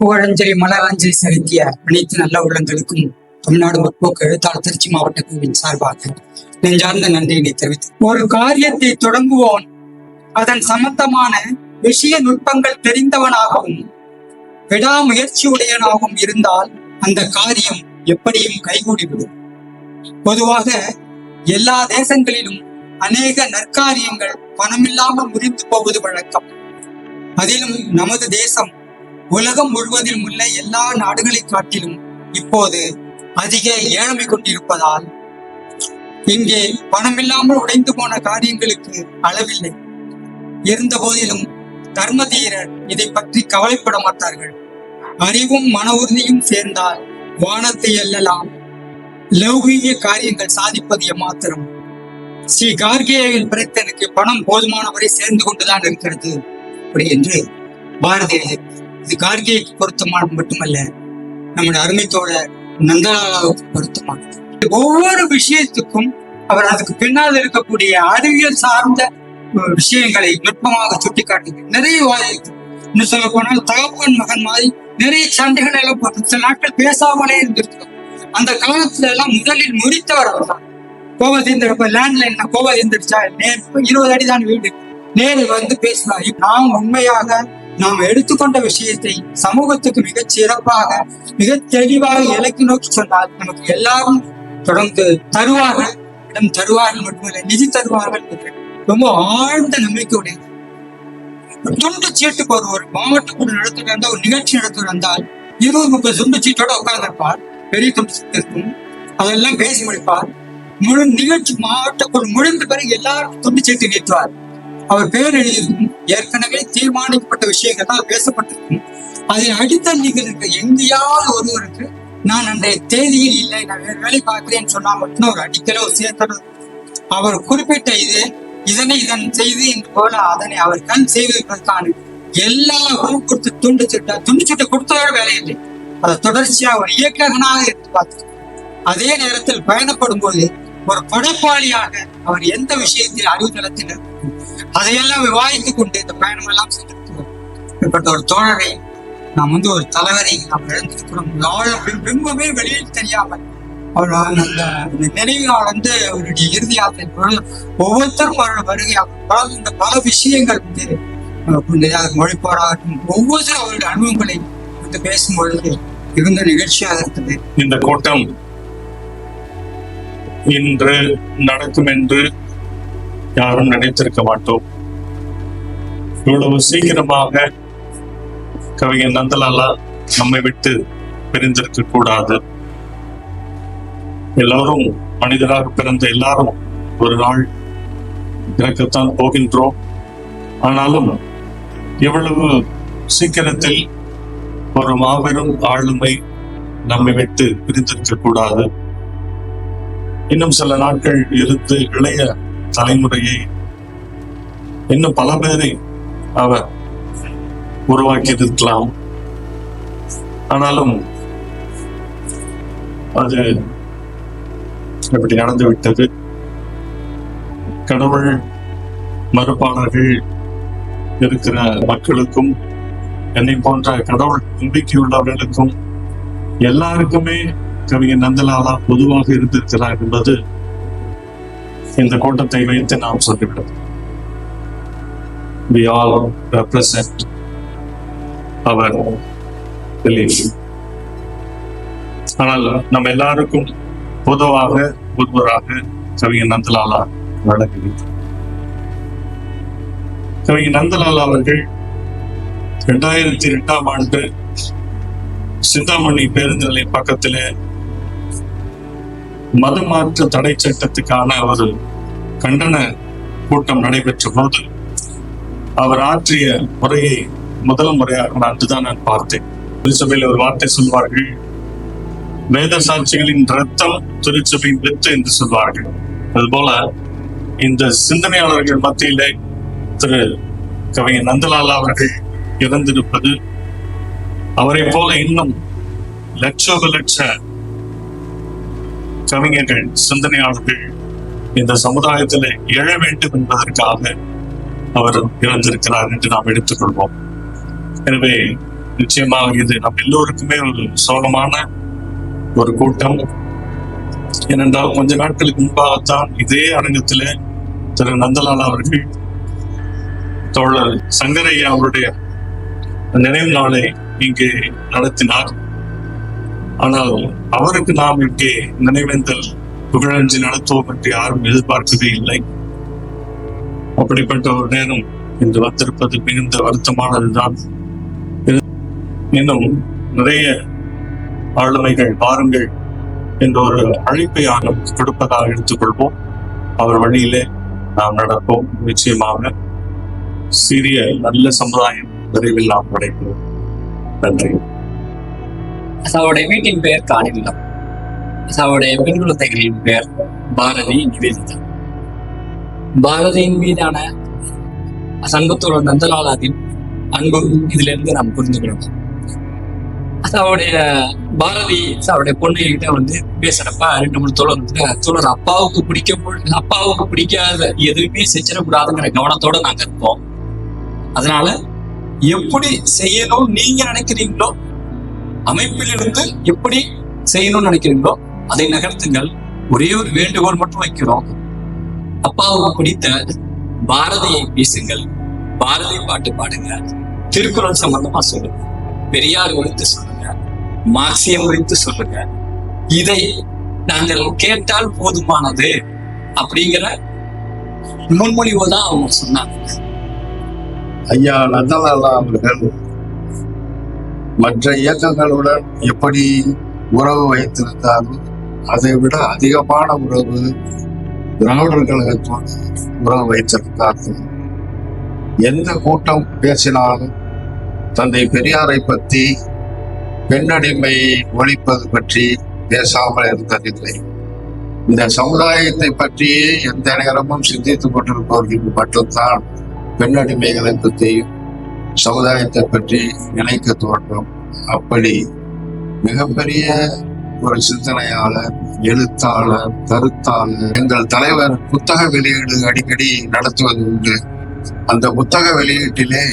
புகழஞ்சலி மலரஞ்சலி செலுத்திய அனைத்து நல்ல உள்ளங்களுக்கும் தமிழ்நாடு முற்போக்கு எழுத்தாளர் திருச்சி மாவட்ட குழுவின் சார்பாக நெஞ்சார்ந்த நன்றியினை தெரிவித்து ஒரு காரியத்தை தொடங்குவோன் அதன் சம்பந்தமான விஷய நுட்பங்கள் தெரிந்தவனாகவும் விடாமுயற்சியுடையனாகவும் இருந்தால் அந்த காரியம் எப்படியும் கைகூடிவிடும் பொதுவாக எல்லா தேசங்களிலும் அநேக நற்காரியங்கள் பணமில்லாமல் முறிந்து போவது வழக்கம். அதிலும் நமது தேசம் உலகம் முழுவதிலும் உள்ள எல்லா நாடுகளை காட்டிலும் இப்போது அதிக ஏழ்மை கொண்டிருப்பதால் இங்கே பணமில்லாமல் உடைந்து போன காரியங்களுக்கு அளவில்லை. இருந்த போதிலும் தர்மதீரர் இதை பற்றி கவலைப்பட மாட்டார்கள். அறிவும் மன உறுதியும் சேர்ந்தால் வானத்தை எல்லலாம் லௌகீக காரியங்கள் சாதிப்பது எம்மாத்திரம். ஸ்ரீ கார்கேயின் பிரத்தனுக்கு பணம் போதுமானவரை சேர்ந்து கொண்டுதான் இருக்கிறது. அப்படி என்று பாரதியார் இது கார்கேயக்கு பொருத்தமானது மட்டுமல்ல நம்முடைய அருமைத்தோட நந்தலாலாவுக்கு பொருத்தமானது. ஒவ்வொரு விஷயத்துக்கும் அவர் அதுக்கு பின்னால் இருக்கக்கூடிய அறிவியல் சார்ந்த விஷயங்களை நுட்பமாக சுட்டிக்காட்டுகிறார். நிறைய வாயிருக்கு இன்னும் சொல்ல போனால் தகப்பன் மகன் மாதிரி நிறைய சண்டைகள் எல்லாம் போட்டு சில நாட்கள் பேசாமலே இருந்திருக்கிறோம். அந்த காலத்துல எல்லாம் முதலில் முடித்தவர் அவர் தான். கோவதேந்தர் லேண்ட்லைன் கோவதேந்தரிச்சா நேர் இருபது அடி தான் வீடு. நேரில் வந்து பேசினார் நாம் உண்மையாக நாம் எடுத்துக்கொண்ட விஷயத்தை சமூகத்துக்கு மிகச் சிறப்பாக மிக தெளிவாக இலக்கு நோக்கி சொன்னால் நமக்கு எல்லாரும் தொடர்ந்து தருவார்கள். இடம் தருவார்கள் மட்டுமல்ல நிதி தருவார்கள் என்று ரொம்ப ஆழ்ந்த நம்பிக்கையுடைய துண்டு சீட்டுக்கு ஒரு ஒரு மாவட்ட நடத்திட்டு இருந்தால் ஒரு நிகழ்ச்சி நடத்திட்டு வந்தால் இருபது முப்பது துண்டு சீட்டோட உட்கார்ந்திருப்பார். பெரிய துண்டு சீட்டு இருக்கும். அதெல்லாம் பேசி முடிப்பார். முழு நிகழ்ச்சி மாவட்ட குழு முடிந்த பிறகு எல்லாரும் துண்டு சீட்டு நீட்டுவார் அவர் பேர் எழுதியிருக்கும் ஏற்கனவே தீர்மானிக்கப்பட்ட விஷயங்கள் தான் பேசப்பட்டிருக்கும் அதை அடித்தல் நிகழ்வு எங்கேயாவது ஒருவருக்கு நான் அன்றைய தேதியில் இல்லை நான் வேறு வேலை பார்க்கிறேன்னு சொன்னா மட்டும் ஒரு அடிக்கலோ ஒரு அவர் குறிப்பிட்ட இது இதனை இதன் செய்து என்று போல அதனை அவர் கண் செய்வதற்கான எல்லா கொடுத்து துண்டு சுட்ட துண்டு சுட்ட கொடுத்ததோட வேலை இல்லை. அதை தொடர்ச்சியா ஒரு இயக்ககனாக இருந்து பார்த்து அதே நேரத்தில் பயணப்படும் போது ஒரு படைப்பாளியாக அவர் எந்த விஷயத்தில் அறிவுதளத்தில் இருக்கும் அதையெல்லாம் விவாதித்து கொண்டு இந்த பயணம் எல்லாம் சென்றிருக்கிறோம் இப்படிப்பட்ட ஒரு தோழரை நாம் வந்து ஒரு தலைவரை நாம் இழந்திருக்கிறோம். அவள் பிம்பமே வெளியில் தெரியாமல் அவள் அந்த நினைவு நாள் வந்து அவருடைய இறுதி யாத்திரை பொழுது ஒவ்வொருத்தரும் அவரோட வருகை இந்த பல விஷயங்கள் வந்து அஹ், புனித மொழி போராட்டம் ஒவ்வொருத்தரும் அவருடைய அனுபவங்களை வந்து பேசும்பொழுது இருந்த நிகழ்ச்சியாக இருக்குது இந்த கூட்டம் இன்று நடக்கும் என்று யாரும் நினைத்திருக்க மாட்டோம். இவ்வளவு சீக்கிரமாக கவிஞர் நந்தலாலா நம்மை விட்டு பிரிந்திருக்க கூடாது. எல்லாரும் மனிதராக பிறந்த எல்லாரும் ஒரு நாள் இறக்கத்தான் போகின்றோம். ஆனாலும் இவ்வளவு சீக்கிரத்தில் ஒரு மாபெரும் ஆளுமை நம்மை விட்டு பிரிந்திருக்க கூடாது. இன்னும் சில நாட்கள் இருந்து இளைய தலைமுறையை இன்னும் பல பேரை அவர் உருவாக்கி இருக்கலாம் ஆனாலும் அது இப்படி நடந்து விட்டது கடவுள் மறுப்பாளர்கள் இருக்கிற மக்களுக்கும் என்னை போன்ற கடவுள் நம்பிக்கையுள்ளவர்களுக்கும் எல்லாருக்குமே கவிஞர் நந்தலாலா பொதுவாக இருந்திருக்கிறார் என்பது இந்த கூட்டத்தை வைத்து நாம் சொல்லிவிடும். We all represent our belief. ஆனால் நம்ம எல்லாருக்கும் பொதுவாக ஒருவராக கவிஞர் நந்தலாலா வழங்குகிறார் கவிஞர் நந்தலாலா அவர்கள் இரண்டாயிரத்தி எட்டாம் ஆண்டு சிந்தாமணி பேருந்து நிலைய பக்கத்துல மதமாற்ற தடை சட்டத்துக்கான ஒரு கண்டன கூட்டம் நடைபெற்ற போது அவர் ஆற்றிய முறையை முதல் முறையாக நான் அன்றுதான் நான் பார்த்தேன். திருச்சபையில் ஒரு வார்த்தை சொல்வார்கள் வேத சாட்சிகளின் ரத்தம் திருச்சபையின் வித்து என்று சொல்வார்கள். அதுபோல இந்த சிந்தனையாளர்கள் மத்தியிலே திரு கவிஞர் நந்தலாலா அவர்கள் இறந்திருப்பது அவரை போல இன்னும் லட்சோப லட்ச கவிஞர்கள் சிந்தனையாளர்கள் இந்த சமுதாயத்தில் எழ வேண்டும் என்பதற்காக அவர் இறந்திருக்கிறார் என்று நாம் எடுத்துக்கொள்வோம். எனவே நிச்சயமாக இது நம் எல்லோருக்குமே ஒரு சோகமான ஒரு கூட்டம். ஏனென்றால் கொஞ்ச நாட்களுக்கு முன்பாகத்தான் இதே அரங்கத்தில் திரு நந்தலால் அவர்கள் தோழர் சங்கரையா அவருடைய நினைவு நாளை இங்கே நடத்தினார். ஆனால் அவருக்கு நாம் இங்கே நினைவேந்தல் புகழஞ்சி நடத்துவோம் என்று யாரும் எதிர்பார்க்கவே இல்லை. அப்படிப்பட்ட ஒரு நேரம் இன்று வந்திருப்பது மிகுந்த வருத்தமானதுதான். இன்னும் நிறைய ஆளுமைகள் பாருங்கள் என்ற ஒரு அழைப்பை நாம் கொடுப்பதாக எடுத்துக்கொள்வோம். அவர் வழியிலே நாம் நடப்போம். நிச்சயமாக சிறிய நல்ல சமுதாயம் விரைவில் நாம் படைப்போம். நன்றி. அவருடைய வீட்டின் பெயர் காணிலம் அவருடைய பெண் குழந்தைகளின் பெயர் பாரதி நிவேதிதா பாரதியின் மீதான சங்கத்தோட நந்தலாலாவின் அன்பு இதிலிருந்து நாம் புரிந்து கொள்ளலாம் அவருடைய பாரதி அவருடைய பொண்ணுகிட்ட வந்து பேசுறப்ப ரெண்டு மூணு தோழர் தோழர் அப்பாவுக்கு பிடிக்க அப்பாவுக்கு பிடிக்காத எதுவுமே செஞ்சிடக்கூடாதுங்கிற கவனத்தோட நாங்க இருப்போம் அதனால எப்படி செய்யணும் நீங்க நினைக்கிறீங்களோ அமைப்பிலிருந்து எப்படி செய்யணும்னு நினைக்கிறீங்களோ அதை நகர்த்துங்கள். ஒரே ஒரு வேண்டுகோள் மட்டும் வைக்கிறோம். அப்பாவுக்கு பிடித்த பாரதியை பேசுங்கள். பாரதி பாட்டு பாடுங்க. திருக்குறள் சம்பந்தமா சொல்லுங்க. பெரியார் குறித்து சொல்லுங்க. மார்க்சியம் குறித்து சொல்லுங்க. இதை நாங்கள் கேட்டால் போதுமானது அப்படிங்கிற முன்மொழிவு தான் அவங்க சொன்னாங்க. ஐயா நந்தலாலா அவர்கள் மற்ற இயக்கங்களுடன் எப்படி உறவு வைத்திருந்தாலும் அதை விட அதிகமான உறவு திராவிடர் கழகத்தோடு உறவு வைத்திருந்தார்கள். எந்த கூட்டம் பேசினாலும் தந்தை பெரியாரை பற்றி பெண்ணடிமை ஒழிப்பது பற்றி பேசாமல் இருந்ததில்லை. இந்த சமுதாயத்தை பற்றியே எந்த நேரமும் சிந்தித்துக் கொண்டிருப்பவர்களுக்கு மட்டும்தான் பெண்ணடிமைகளை பற்றியும் சமுதாயத்தை பற்றி நினைக்க தோன்றும். அப்படி மிகப்பெரிய ஒரு சிந்தனையாளர் எழுத்தாளர் கருத்தாளர் எங்கள் தலைவர் புத்தக வெளியீடு அடிக்கடி நடத்துவது உண்டு. அந்த புத்தக வெளியீட்டிலே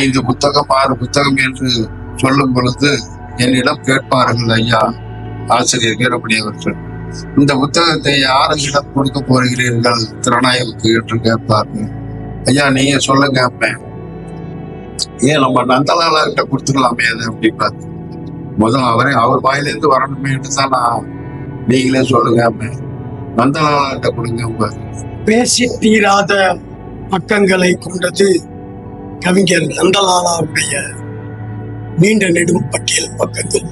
ஐந்து புத்தகம் ஆறு புத்தகம் என்று சொல்லும் பொழுது என்னிடம் கேட்பார்கள் ஐயா ஆசிரியர் வீரமணி அவர்கள் இந்த புத்தகத்தை யாரிடம் கொடுக்க போகிறீர்கள்? திறனாய்வுக்கு என்று கேட்பார்கள். ஐயா நீங்க சொல்லுங்க அப்பேன் ஏன் நம்ம நந்தலாலா கிட்ட கொடுத்துக்கலாமே அது அப்படின்னு முதல்ல அவரே அவர் வாயிலேருந்து வரணுமேன்னு தான் நான் நீங்களே சொல்லுங்க நந்தலாலா கிட்ட கொடுங்க பேசி தீராத பக்கங்களை கொண்டது கவிஞர் நந்தலாலாவுடைய நீண்ட நெடும் பட்டியல் பக்கங்கள்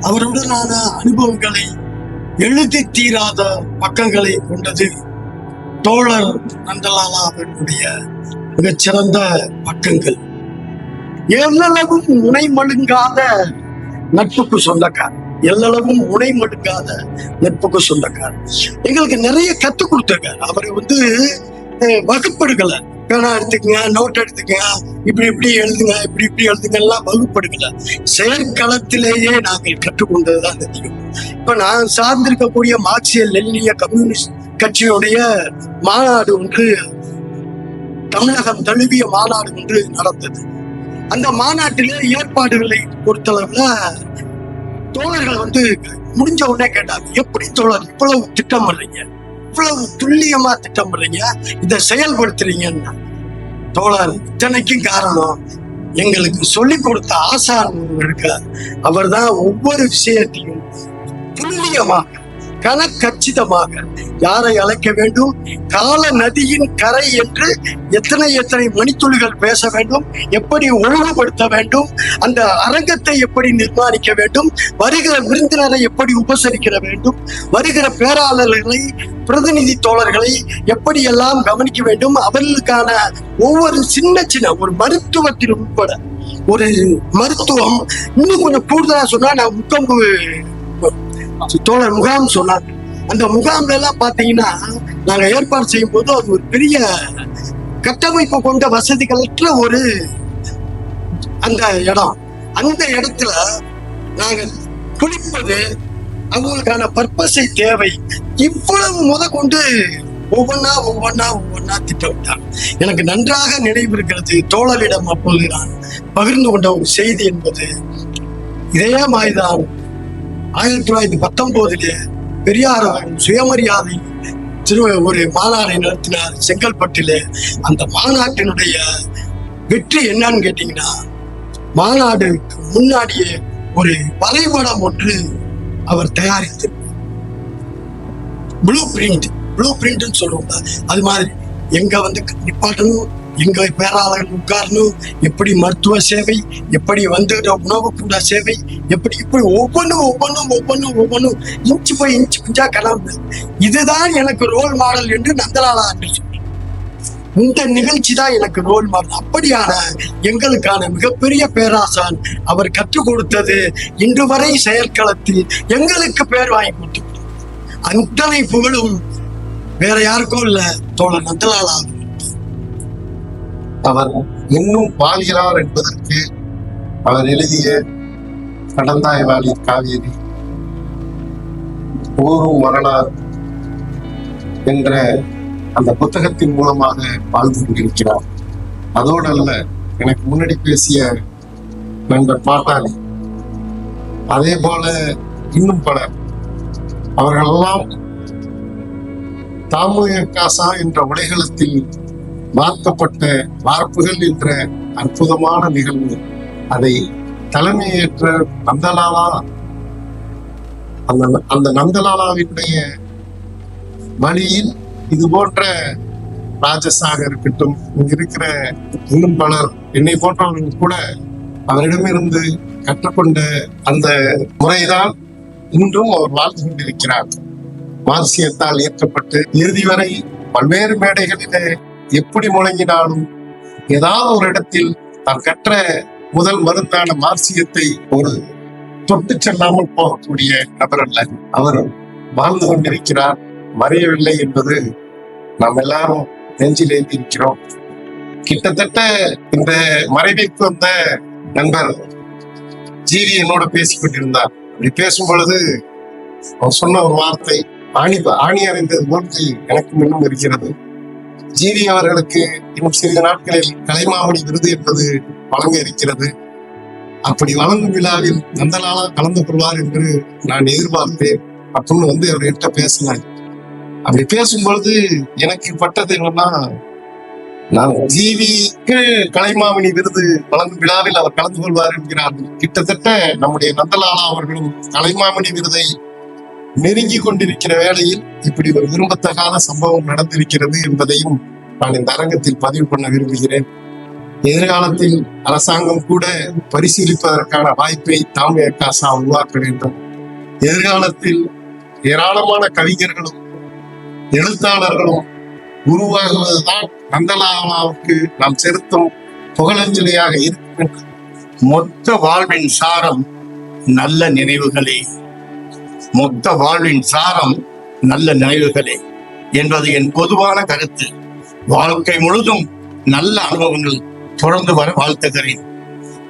அவருடனான அனுபவங்களை எழுதி தீராத பக்கங்களை கொண்டது தோழர் நந்தலாலா அவர்களுடைய மிகச்சிறந்த பக்கங்கள். எல்லளவும் முனை மழுங்காத நட்புக்கு சொந்தக்கார். எல்லளவும் முனை மழுங்காத நட்புக்கு சொந்தக்கார். எங்களுக்கு நிறைய கத்து கொடுத்திருக்காரு. அவரை வந்து அஹ், வகுப்படுகல பேனா எடுத்துக்கங்க நோட் எடுத்துக்கங்க இப்படி இப்படி எழுதுங்க இப்படி இப்படி எழுதுங்க எல்லாம் வகுப்படுகல செயற்களத்திலேயே நாங்கள் கற்றுக்கொண்டதுதான் தெரியும் இப்ப நான் சார்ந்திருக்கக்கூடிய மார்க்சிய லெல்லிய கம்யூனிஸ்ட் கட்சியுடைய மாநாடு ஒன்று தமிழகம் தழுவிய மாநாடு ஒன்று நடந்தது. அந்த மாநாட்டிலே ஏற்பாடுகளை பொறுத்தளவுல தோழர்கள் வந்து முடிஞ்ச உடனே கேட்டாங்க எப்படி தோழர் இவ்வளவு திட்டம் பண்றீங்க இவ்வளவு துல்லியமா திட்டம் பண்றீங்க இதை செயல்படுத்துறீங்கன்னா. தோழர் இத்தனைக்கும் காரணம் எங்களுக்கு சொல்லி கொடுத்த ஆசான் இருக்க அவர் தான் ஒவ்வொரு விஷயத்தையும் துல்லியமாக கனக்கச்சிதமாக. யாரை அழைக்க வேண்டும்? கால நதியின் கரை என்று எத்தனை எத்தனை மணித்துளிகள் பேச வேண்டும்? எப்படி ஒழுங்குபடுத்த வேண்டும்? அந்த அரங்கத்தை எப்படி நிர்மாணிக்க வேண்டும்? வருகிற விருந்தினரை எப்படி உபசரிக்க வேண்டும்? வருகிற பேராளர்களை பிரதிநிதி தோழர்களை எப்படி எல்லாம் கவனிக்க வேண்டும்? அவர்களுக்கான ஒவ்வொரு சின்ன சின்ன ஒரு மருத்துவத்தில் உட்பட ஒரு மருத்துவம் இன்னும் கொஞ்சம் கூடுதலா சொன்னா நான் முக்கம்பு தோழர் முகாம் சொன்னார். அந்த முகாம்ல எல்லாம் பாத்தீங்கன்னா நாங்க ஏற்பாடு செய்யும் போது அது ஒரு பெரிய கட்டமைப்பு கொண்ட வசதிகளற்ற ஒரு அந்த இடம். அந்த இடத்துல நாங்க குளிப்பது அவங்களுக்கான பர்பஸை தேவை. இவ்வளவு முத கொண்டு ஒவ்வொன்னா ஒவ்வொன்னா ஒவ்வொன்னா திட்டமிட்டார் எனக்கு நன்றாக நினைவு இருக்கிறது தோழரிடம் அப்பொழுது நான் பகிர்ந்து கொண்ட ஒரு செய்தி என்பது இதே மாதிரிதான் ஆயிரத்தி தொள்ளாயிரத்தி பத்தொன்பதிலே பெரியார் சுயமரியாதை திரு ஒரு மாநாடு நடத்தினார் செங்கல்பட்டிலே. அந்த மாநாட்டினுடைய வெற்றி என்னன்னு கேட்டீங்கன்னா மாநாடுக்கு முன்னாடியே ஒரு வரைபடம் ஒன்று அவர் தயாரித்து. ப்ளூ பிரிண்ட் ப்ளூ பிரிண்ட்னு சொல்லுவோம். அது மாதிரி எங்க வந்து நிப்பாட்டணும் எங்கள் பேராளர்கள் உட்காரணும் எப்படி மருத்துவ சேவை எப்படி வந்துகிற உணவு கூட சேவை எப்படி இப்படி ஒவ்வொன்றும் ஒவ்வொன்றும் ஒவ்வொன்றும் ஒவ்வொன்றும் இன்ச்சு போய் இன்ச்சு பிஞ்சா கிளம்பு இதுதான் எனக்கு ரோல் மாடல் என்று நந்தலாலா என்று இந்த நிகழ்ச்சி தான் எனக்கு ரோல் மாடல் அப்படியான எங்களுக்கான மிகப்பெரிய பேராசான் அவர் கற்றுக் கொடுத்தது இன்று வரை செயற்களத்தில் எங்களுக்கு பேர் வாங்கி கொடுத்து அத்தனை புகழும் வேற யாருக்கும் இல்லை தோழர் நந்தலாலாகும் அவர் இன்னும் வாழ்கிறார் என்பதற்கு அவர் எழுதிய கடந்தாய் வாழி காவேரி ஊரும் வரலாறு என்ற அந்த புத்தகத்தின் மூலமாக வாழ்ந்து கொண்டிருக்கிறார். அதோடு அல்ல எனக்கு முன்னாடி பேசிய நண்பர் பாட்டாளி. அதே போல இன்னும் பலர் அவர்களெல்லாம் தாமுக காசா என்ற உடைகளத்தில் வார்க்கப்பட்ட வார்ப்புகள் என்ற அற்புதமான நிகழ்வு. அதை தலைமையேற்ற நந்தலாலா அந்த அந்த நந்தலாலாவினுடைய வழியில் இது போன்ற ராஜஸாக இருக்கட்டும் இங்க இருக்கிற இன்னும் பலர் என்னை போன்றவர்கள் கூட அவரிடமிருந்து கற்றுக்கொண்ட அந்த முறைதான் இன்றும் அவர் வாழ்ந்து கொண்டிருக்கிறார். மார்சியத்தால் இயற்றப்பட்டு இறுதி வரை பல்வேறு மேடைகளிலே எப்படி முழங்கினாலும் ஏதாவது ஒரு இடத்தில் தான் கற்ற முதல் மருந்தான மார்சியத்தை ஒரு தொட்டு செல்லாமல் போகக்கூடிய நபர் அல்ல. அவர் வாழ்ந்து கொண்டிருக்கிறார். மறையவில்லை என்பது நாம் எல்லாரும் நெஞ்சிலேந்தி இருக்கிறோம் கிட்டத்தட்ட இந்த மறைவிற்கு வந்த நண்பர் ஜீவி என்னோட பேசிக் கொண்டிருந்தார். அப்படி பேசும் பொழுது அவர் சொன்ன ஒரு வார்த்தை ஆணி ஆணி அறிந்தது போன்று எனக்கு இன்னும் இருக்கிறது ஜீவி அவர்களுக்கு இன்னும் சிறிது நாட்களில் கலைமாமணி விருது என்பது வழங்க இருக்கிறது. அப்படி வழங்கும் விழாவில் நந்தலாலா கலந்து கொள்வார் என்று நான் எதிர்பார்த்தேன். அப்படின்னு வந்து அவர்கிட்ட பேசினார். அப்படி பேசும்பொழுது எனக்கு பட்டது என்னன்னா நான் ஜீவிக்கு கலைமாமணி விருது வழங்கும் விழாவில் அவர் கலந்து கொள்வார் என்கிறார் கிட்டத்தட்ட நம்முடைய நந்தலாலா அவர்களும் கலைமாமணி விருதை நெருங்கி கொண்டிருக்கிற வேளையில் இப்படி ஒரு விரும்பத்தகாத சம்பவம் நடந்திருக்கிறது என்பதையும் நான் இந்த அரங்கத்தில் பதிவு பண்ண விரும்புகிறேன். எதிர்காலத்தில் அரசாங்கம் கூட பரிசீலிப்பதற்கான வாய்ப்பை தாமிய காசா உருவாக்க வேண்டும். எதிர்காலத்தில் ஏராளமான கவிஞர்களும் எழுத்தாளர்களும் உருவாகுவதுதான் நந்தலாலாவுக்கு நாம் செலுத்தும் புகழஞ்சலியாக இருக்கும். மொத்த வாழ்வின் சாரம் நல்ல நினைவுகளே. மொத்த வாழ்வின் சாரம் நல்ல நினைவுகளே என்பது என் பொதுவான கருத்து. வாழ்க்கை முழுதும் நல்ல அனுபவங்கள் தொடர்ந்து வர வாழ்த்துகிறேன்.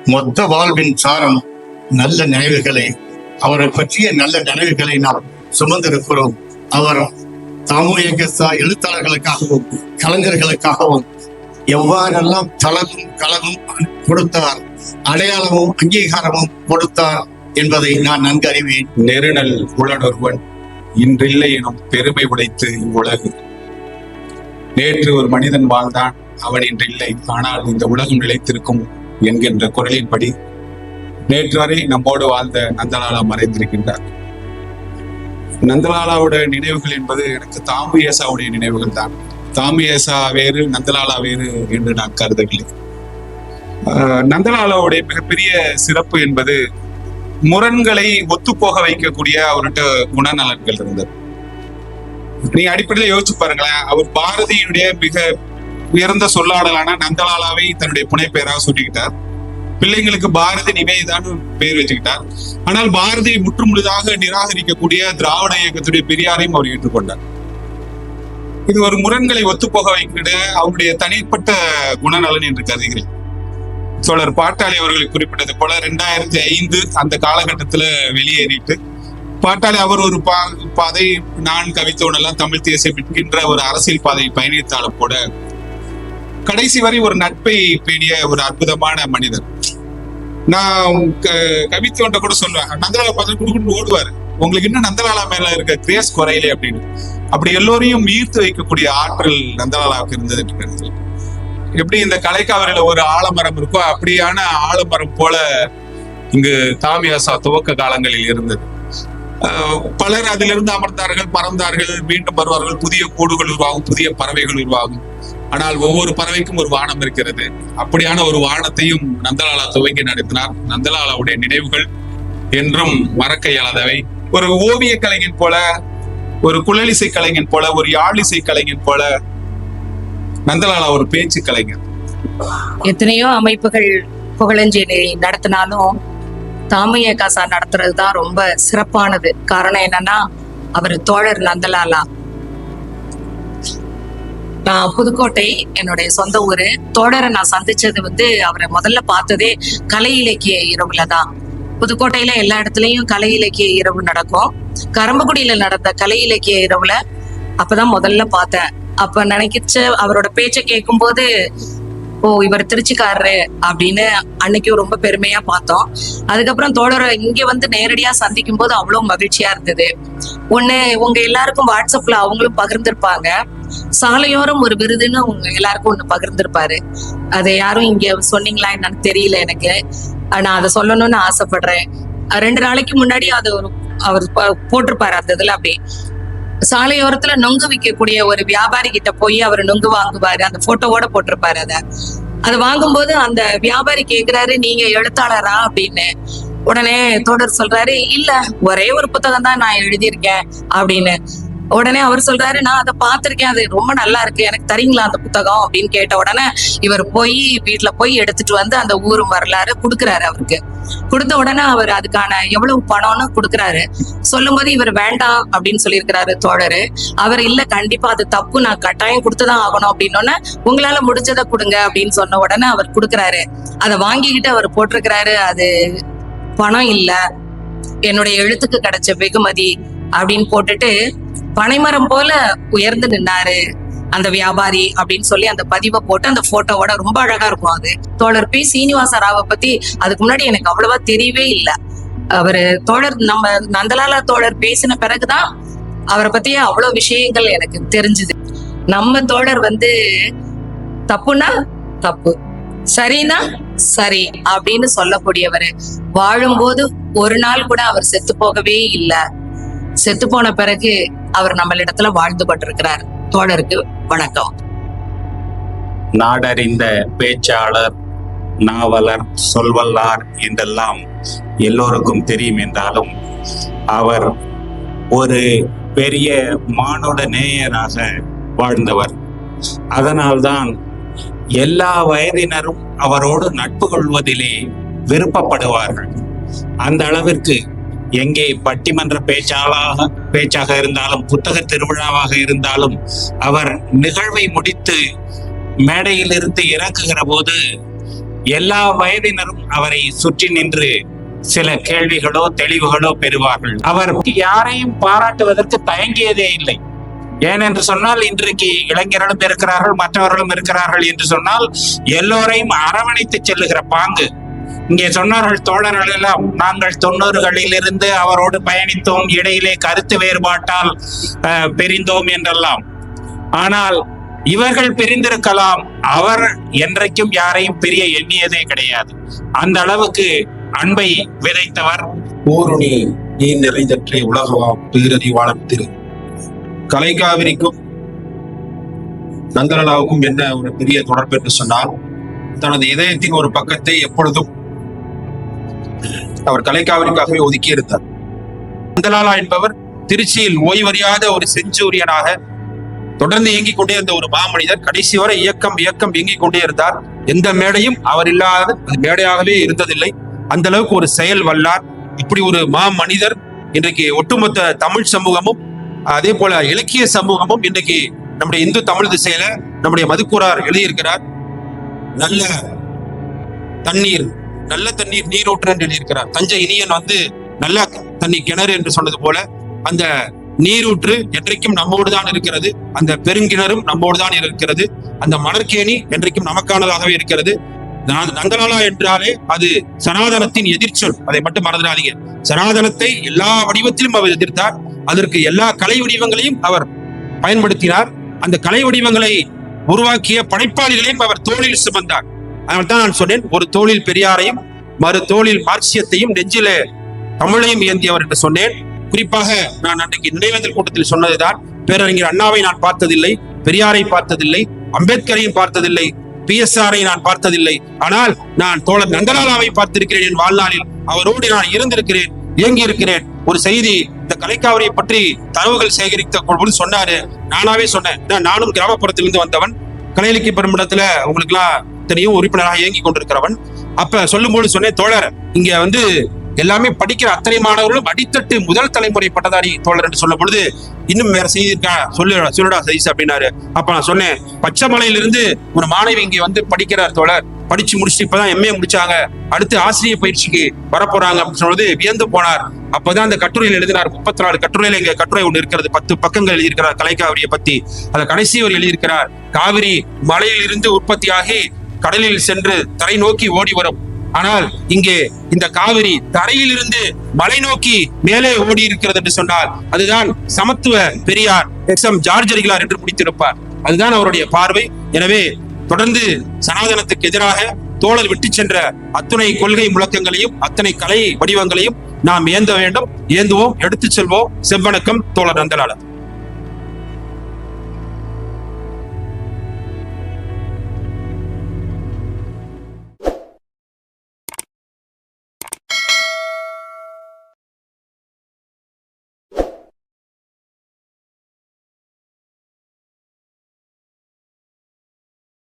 மொத்த வாழ்வின் சாரம் நல்ல நினைவுகளே. அவரை பற்றிய நல்ல நினைவுகளை நாம் சுமந்திருக்கிறோம். அவர் சாமூக எழுத்தாளர்களுக்காகவும் கலைஞர்களுக்காகவும் எவ்வாறெல்லாம் தளமும் களமும் கொடுத்தார் அடையாளமும் அங்கீகாரமும் கொடுத்தார் என்பதை நான் நன்கு அறிவேன். நெருநல் உளனொருவன் இன்றில்லை எனும் பெருமை உடைத்து இவ்வுலகு. நேற்று ஒரு மனிதன் வாழ்ந்தான். அவன் இன்றில்லை. ஆனால் இந்த உலகம் நிலைத்திருக்கும் என்கின்ற குரலின்படி நேற்று வரை நம்மோடு வாழ்ந்த நந்தலாலா மறைந்திருக்கின்றார். நந்தலாலாவோட நினைவுகள் என்பது எனக்கு தாமு ஏசாவுடைய நினைவுகள் தான். தாமு ஏசா வேறு நந்தலாலா வேறு என்று நான் கருதவில்லை. ஆஹ் நந்தலாலாவுடைய மிகப்பெரிய சிறப்பு என்பது முரண்களை ஒத்துப்போக வைக்கக்கூடிய அவர்கிட்ட குணநலன்கள் இருந்தது. நீங்க அடிப்படையில யோசிச்சு பாருங்களேன் அவர் பாரதியினுடைய மிக உயர்ந்த சொல்லாடலான நந்தலாலாவை தன்னுடைய புனைப்பெயராக சொல்லிக்கிட்டார் பிள்ளைங்களுக்கு பாரதி நிவேதான்னு பெயர் வச்சுக்கிட்டார். ஆனால் பாரதியை முற்றுமுழுதாக நிராகரிக்கக்கூடிய திராவிட இயக்கத்துடைய பெரியாரையும் அவர் ஏற்றுக்கொண்டார். இது ஒரு முரண்களை ஒத்துப்போக வைக்கிற அவருடைய தனிப்பட்ட குணநலன் என்று கருதுகிறேன். சோழர் பாட்டாளி அவர்களை குறிப்பிட்டது போல ரெண்டாயிரத்தி ஐந்து அந்த காலகட்டத்துல வெளியேறிட்டு பாட்டாளி அவர் ஒரு பா பாதை நான் கவித்தோன் எல்லாம் தமிழ் தேசியம் என்கின்ற ஒரு அரசியல் பாதையை பயணித்தாலும் கூட கடைசி வரை ஒரு நட்பை பேடிய ஒரு அற்புதமான மனிதர். நான் க- கூட சொல்லுவேன் நந்தலால பார்த்து குடுக்குன்னு ஓடுவாரு. உங்களுக்கு இன்னும் நந்தலாலா மேல இருக்க கிரேஸ் குறையிலே அப்படின்னு. அப்படி எல்லோரையும் ஈர்த்து வைக்கக்கூடிய ஆற்றல் நந்தலாலாவுக்கு இருந்தது எப்படி இந்த கலைக்காவிரியில ஒரு ஆலமரம் இருக்கோ அப்படியான ஆலமரம் போல இங்கு தாமியாசா துவக்க காலங்களில் இருந்தது. பலர் அதிலிருந்து அமர்ந்தார்கள் பறந்தார்கள் மீண்டும் வருவார்கள். புதிய கூடுகள் உருவாகும் புதிய பறவைகள் உருவாகும். ஆனால் ஒவ்வொரு பறவைக்கும் ஒரு வானம் இருக்கிறது. அப்படியான ஒரு வானத்தையும் நந்தலாலா துவங்கி நடத்தினார். நந்தலாலாவுடைய நினைவுகள் என்றும் மறக்க இயலாதவை. ஒரு ஓவிய கலைஞன் போல ஒரு குழலிசை கலைஞன் போல ஒரு யாழிசை கலைஞன் போல நந்தலாலா ஒரு பேச்சு கலைஞர். எத்தனையோ அமைப்புகள் புகழஞ்சேரி நடத்தினாலும் தாமைய காசா நடத்துறது தான் ரொம்ப சிறப்பானது. காரணம் என்னன்னா அவர் தோழர் நந்தலாலா. நான் புதுக்கோட்டை என்னுடைய சொந்த ஊரு. தோழரை நான் சந்திச்சது வந்து அவரை முதல்ல பார்த்ததே கலை இலக்கிய இரவுல தான். புதுக்கோட்டையில எல்லா இடத்துலயும் கலை இலக்கிய இரவு நடக்கும். கரம்பக்குடியில நடந்த கலை இலக்கிய இரவுல அப்பதான் முதல்ல பார்த்தேன். அப்ப நினைக்கிச்ச அவரோட பேச்சை கேட்கும்போது ஓ இவர் திருச்சிக்காரரு அப்படின்னு அன்னைக்கும் ரொம்ப பெருமையா பார்த்தோம். அதுக்கப்புறம் தோழரை இங்க வந்து நேரடியா சந்திக்கும் போது அவ்வளவு மகிழ்ச்சியா இருந்தது. ஒண்ணு உங்க எல்லாருக்கும் வாட்ஸ்அப்ல அவங்களும் பகிர்ந்திருப்பாங்க. சாலையோரம் ஒரு விருதுன்னு உங்க எல்லாருக்கும் ஒண்ணு பகிர்ந்திருப்பாரு. அதை யாரும் இங்க சொன்னீங்களா என்னன்னு தெரியல எனக்கு. ஆனா நான் அதை சொல்லணும்னு ஆசைப்படுறேன். ரெண்டு நாளைக்கு முன்னாடி அது ஒரு அவர் போட்டிருப்பாரு அந்த இதுல அப்படி சாலையோரத்துல நொங்கு விற்கக்கூடிய ஒரு வியாபாரி கிட்ட போய் அவர் நொங்கு வாங்குவாரு. அந்த போட்டோவோட போட்டிருப்பாரு அத. அது வாங்கும்போது அந்த வியாபாரி கேக்குறாரு நீங்க எழுத்தாளரா? அப்படின்னு. உடனே தோடர் சொல்றாரு இல்ல ஒரே ஒரு புத்தகம் தான் நான் எழுதியிருக்கேன். அப்படின்னு. உடனே அவர் சொல்றாரு நான் அதை பார்த்திருக்கேன் அது ரொம்ப நல்லா இருக்கு எனக்கு தரீங்களா அந்த புத்தகம்? அப்படின்னு கேட்ட உடனே இவர் போய் வீட்டுல போய் எடுத்துட்டு வந்து அந்த ஊர் வரலாறு கொடுக்குறாரு அவருக்கு. கொடுத்த உடனே அவர் அதுக்கான எவ்வளவு பணம்னு கொடுக்குறாரு. சொல்லும்போது இவர் வேண்டாம் அப்படின்னு சொல்லியிருக்கிறாரு தோழரு. அவர் இல்ல கண்டிப்பா அது தப்பு நான் கட்டாயம் கொடுத்துதான் ஆகணும் அப்படின்னோடனே உங்களால முடிஞ்சதை கொடுங்க அப்படின்னு சொன்ன உடனே அவர் கொடுக்குறாரு. அதை வாங்கிக்கிட்டு அவர் போட்டிருக்கிறாரு அது பணம் இல்ல. என்னுடைய எழுத்துக்கு கிடைச்ச வெகுமதி அப்படின்னு போட்டுட்டு பனைமரம் போல உயர்ந்து நின்னாரு அந்த வியாபாரி அப்படின்னு சொல்லி அந்த பதிவை போட்டு அந்த போட்டோவோட ரொம்ப அழகா இருக்கும் அது. தோழர் பி. சீனிவாச ராவை பத்தி அதுக்கு முன்னாடி எனக்கு அவ்வளவா தெரியவே இல்லை. அவரு தோழர் நம்ம நந்தலாலா தோழர் பேசின பிறகுதான் அவரை பத்தி அவ்வளவு விஷயங்கள் எனக்கு தெரிஞ்சுது. நம்ம தோழர் வந்து தப்புனா தப்பு சரினா சரி அப்படின்னு சொல்லக்கூடியவர். வாழும்போது ஒரு நாள் கூட அவர் செத்து போகவே இல்லை. செத்து போன பிறகு அவர் நம்மளிடத்துல வாழ்ந்து கொண்டிருக்கிறார். தோழருக்கு வணக்கம். நாடறிந்த பேச்சாளர் நாவலர் சொல்வல்லார் என்றெல்லாம் எல்லோருக்கும் தெரியும் என்றாலும் அவர் ஒரு பெரிய மானுட நேயராக வாழ்ந்தவர். அதனால்தான் எல்லா வயதினரும் அவரோடு நட்பு கொள்வதிலே விருப்பப்படுவார்கள். அந்த அளவிற்கு எங்கே பட்டிமன்ற பேச்சாளாக பேச்சாக இருந்தாலும் புத்தக திருவிழாவாக இருந்தாலும் அவர் நிகழ்வை முடித்து மேடையிலிருந்து இறக்குகிற போது எல்லா வயதினரும் அவரை சுற்றி நின்று சில கேள்விகளோ தெளிவுகளோ பெறுவார்கள். அவர் யாரையும் பாராட்டுவதற்கு தயங்கியதே இல்லை. ஏனென்று சொன்னால் இன்றைக்கு இளைஞர்களும் இருக்கிறார்கள் மற்றவர்களும் இருக்கிறார்கள் என்று சொன்னால் எல்லோரையும் அரவணைத்து செல்லுகிற பாங்கு. இங்கே சொன்னார்கள் தோழர்கள் எல்லாம் நாங்கள் தொண்ணூறுகளிலிருந்து அவரோடு பயணித்தோம். இடையிலே கருத்து வேறுபாட்டால் அஹ், பிரிந்தோம் என்றெல்லாம். ஆனால் இவர்கள் பிரிந்திருக்கலாம். அவர் என்றைக்கும் யாரையும் பிரிய எண்ணியதே கிடையாது. அந்த அளவுக்கு அன்பை விதைத்தவர். ஊருணி நீ நிறைந்தற்றே உலகவாம். பேரறிவாளம் திரு. கலைகாவிரிக்கும் நந்தனலாவுக்கும் என்ன ஒரு பெரிய தொடர்பு என்று சொன்னால் தனது இதயத்தின் ஒரு பக்கத்தை எப்பொழுதும் அவர் கலைக்காவிற்காகவே ஒதுக்கி இருந்தார் நந்தலாலா என்பவர் திருச்சியில் ஓய்வறியாத ஒரு செஞ்சூரியனாக தொடர்ந்து இயங்கிக் கொண்டே இருந்த ஒரு மாமனிதர் கடைசி வரை இயக்கம் இயக்கம் இயங்கிக் கொண்டே இருந்தார் எந்த மேடையும் அவர் இல்லாத மேடையாகவே இருந்ததில்லை. அந்த அளவுக்கு ஒரு செயல் வல்லார். இப்படி ஒரு மா மனிதர் இன்றைக்கு ஒட்டுமொத்த தமிழ் சமூகமும் அதே போல இலக்கிய சமூகமும் இன்றைக்கு நம்முடைய இந்து தமிழ் திசையில நம்முடைய மதுக்கூறார் எழுதியிருக்கிறார். நல்ல தண்ணீர் நல்ல தண்ணீர் நீரூற்று என்று எழுதியிருக்கிறார். தஞ்சை இனியன் வந்து நல்ல தண்ணி கிணறு என்று சொன்னது போல அந்த நீரூற்று என்றைக்கும் நம்மோடு தான் இருக்கிறது. அந்த பெருங்கிணறும் நம்மோடு தான் இருக்கிறது. அந்த மணற்கேணி என்றைக்கும் நமக்கானதாகவே இருக்கிறது. நா- நந்தலாலா என்றாலே அது சனாதனத்தின் எதிர்ச்சொல். அதை மட்டும் மறந்துடாதீங்க. சனாதனத்தை எல்லா வடிவத்திலும் அவர் எதிர்த்தார். அதற்கு எல்லா கலை வடிவங்களையும் அவர் பயன்படுத்தினார். அந்த கலை வடிவங்களை உருவாக்கிய படைப்பாளிகளையும் அவர் தோளில் சுமந்தார். அதனால் தான் நான் சொன்னேன் ஒரு தோளில் பெரியாரையும் மறு தோளில் மார்க்சியத்தையும் நெஞ்சிலே தமிழையும் ஏந்தியவர் என்று சொன்னேன். குறிப்பாக நான் அன்றைக்கு நினைவேந்தல் கூட்டத்தில் சொன்னதுதான் பேரறிஞர் அண்ணாவை நான் பார்த்ததில்லை பெரியாரை பார்த்ததில்லை அம்பேத்கரையும் பார்த்ததில்லை பிஎஸ்ஆரை நான் பார்த்ததில்லை. ஆனால் நான் தோழர் நந்தலாலாவை பார்த்திருக்கிறேன் என் வாழ்நாளில். அவரோடு நான் இருந்திருக்கிறேன் இயங்கி இருக்கிறேன் ஒரு செய்தி இந்த கலைக்காவரியை பற்றி தரவுகள் சேகரித்த பொழுது சொன்னாரு. நானாவே சொன்னேன் நானும் கிராமப்புறத்திலிருந்து வந்தவன். கலை இலக்கிய பெருமிடத்துல உங்களுக்கு எல்லாம் தெரியும் உறுப்பினராக இயங்கி கொண்டிருக்கிறவன். அப்ப சொல்லும்போது சொன்னேன் தோழர் இங்க வந்து எல்லாமே படிக்கிற அத்தனை மாணவர்களும் அடித்தட்டு முதல் தலைமுறை பட்டதாரி தோழர் என்று சொல்லும் பொழுது இன்னும் வேற செய்தி இருக்கா? சொல்லு சொல்லுடா சைஸ் அப்படின்னாரு. அப்ப நான் சொன்னேன் பச்சைமலையிலிருந்து ஒரு மாணவி இங்க வந்து படிக்கிறார் தோழர். படிச்சு முடிச்சுட்டு இப்பதான் எம்ஏ முடிச்சாங்க. அடுத்து ஆசிரியர் பயிற்சிக்கு வரப்போறாங்க அப்படின்னு சொல்றது வியந்து போனார். அப்பதான் அந்த கட்டுரையில் எழுதினார் முப்பத்தி நாலு கட்டுரையில எங்க கட்டுரை ஒன்று இருக்கிறது. பத்து பக்கங்கள் எழுதியிருக்கிறார் கலைக்காவிரியை பத்தி. அதை கடைசி அவர் எழுதியிருக்கிறார் காவிரி மலையிலிருந்து உற்பத்தியாகி கடலில் சென்று தரை நோக்கி ஓடி வரும். ஆனால் இங்கே இந்த காவிரி தரையிலிருந்து மலை நோக்கி மேலே ஓடி இருக்கிறது என்று சொன்னால் அதுதான் சமத்துவ Periyar X M George Adigalar என்று முடித்திருப்பார். அதுதான் அவருடைய பார்வை. எனவே தொடர்ந்து சனாதனத்துக்கு எதிராக தோழர் விட்டு சென்ற அத்துணை கொள்கை முழக்கங்களையும் அத்தனை கலை வடிவங்களையும் நாம் ஏந்த வேண்டும். ஏந்துவோம் எடுத்துச் செல்வோம். செவ்வணக்கம் தோழர் நந்தலாளர்.